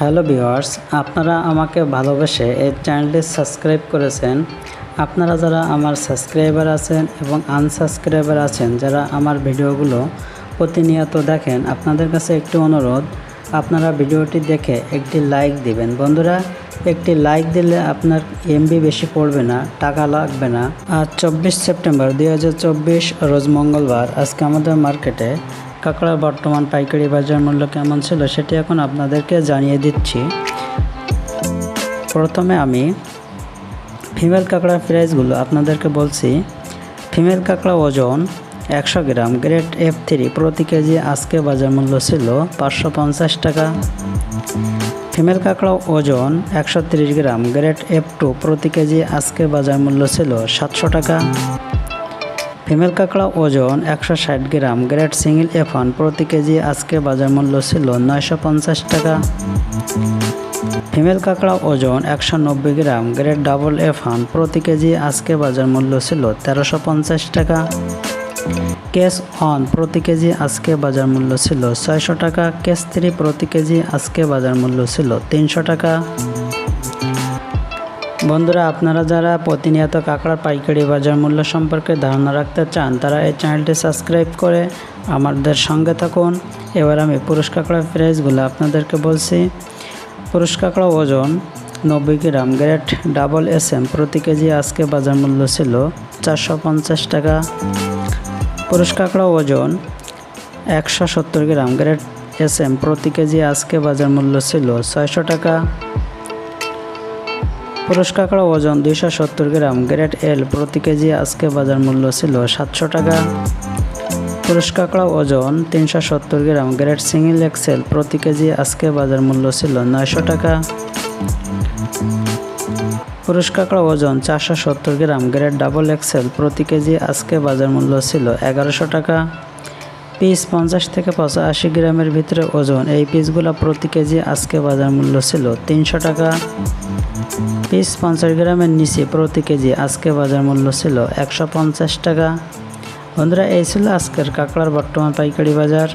Hello viewers আপনারা আমাকে ভালোবেসে এই চ্যানেলটি সাবস্ক্রাইব করেছেন। আপনারা যারা আমার সাবস্ক্রাইবার আছেন এবং আনসাবস্ক্রাইবার আছেন, যারা আমার ভিডিওগুলো প্রতিনিয়ত দেখেন, আপনাদের কাছে একটি অনুরোধ, আপনারা ভিডিওটি দেখে একটি লাইক দিবেন। বন্ধুরা, একটি লাইক দিলে আপনার এমবি বেশি পড়বে না, টাকা লাগবে না। আর চব্বিশ সেপ্টেম্বর দু হাজার চব্বিশ, রোজ মঙ্গলবার, আজকে আমাদের মার্কেটে কাঁকড়ার বর্তমান পাইকারি বাজার মূল্য কেমন ছিল সেটি এখন আপনাদেরকে জানিয়ে দিচ্ছি। প্রথমে আমি ফিমেল কাঁকড়ার প্রাইসগুলো আপনাদেরকে বলছি। ফিমেল কাঁকড়া ওজন একশো গ্রাম গ্রেড এফ থ্রি প্রতি কেজি আজকে বাজার মূল্য ছিল পাঁচশো পঞ্চাশ টাকা। ফিমেল কাঁকড়া ওজন একশো গ্রাম গ্রেড এফ টু প্রতি কেজি আজকে বাজার মূল্য ছিল সাতশো টাকা। ফিমেল কাঁকড়া ওজন একশো ষাট gram, grade single F one প্রতি কেজি আজকে বাজার মূল্য ছিল নয়শো পঞ্চাশ টাকা। ফিমেল কাঁকড়া ওজন একশো নব্বই gram, grade double F one প্রতি কেজি আজকে বাজার মূল্য ছিল তেরোশো পঞ্চাশ টাকা। কেস অন প্রতি কেজি আজকে বাজার মূল্য ছিল ছয়শো টাকা। কেস থ্রি, প্রতি কেজি আজকে বাজার মূল্য ছিল তিনশো টাকা। বন্ধুরা, আপনারা যারা প্রতিনিয়ত কাঁকড়ার পাইকারি বাজার মূল্য সম্পর্কে ধারণা রাখতে চান, তারা এই চ্যানেলটি সাবস্ক্রাইব করে আমাদের সঙ্গে থাকুন। এবার আমি পুরুষ কাঁকড়ার প্রাইসগুলো আপনাদেরকে বলছি। পুরুষ কাঁকড়া ওজন নব্বই gram grade double S M প্রতি কেজি আজকে বাজার মূল্য ছিল চারশো পঞ্চাশ টাকা। পুরুষ কাঁকড়া ওজন একশো সত্তর গ্রাম, গ্রেড এস এম প্রতি কেজি আজকে বাজার মূল্য ছিল ছয়শো টাকা। পুরুষ কাঁকড়া ওজন দুইশো সত্তর গ্রাম, গ্রেড এল প্রতি কেজি আজকে বাজার মূল্য ছিল সাতশো টাকা। পুরুষ কাঁকড়া ওজন তিনশো সত্তর গ্রাম, গ্রেড সিঙ্গেল এক্সেল প্রতি কেজি আজকে বাজার মূল্য ছিল নয়শো টাকা। পুরুষ কাঁকড়া ওজন চারশো সত্তর গ্রাম, গ্রেড ডাবল এক্সেল প্রতি কেজি আজকে বাজার মূল্য ছিল এগারোশো টাকা। পিস পঞ্চাশ থেকে পঁচাশি গ্রামের ভিতরে ওজন, এই পিসগুলো প্রতি কেজি আজকে বাজার মূল্য ছিল তিনশো টাকা। পিস পঞ্চাশ গ্রামের নিচে প্রতি কেজি আজকে বাজার মূল্য ছিল একশো পঞ্চাশ টাকা। বন্ধুরা, এই ছিল আজকের কাঁকড়ার বর্তমান পাইকারি বাজার।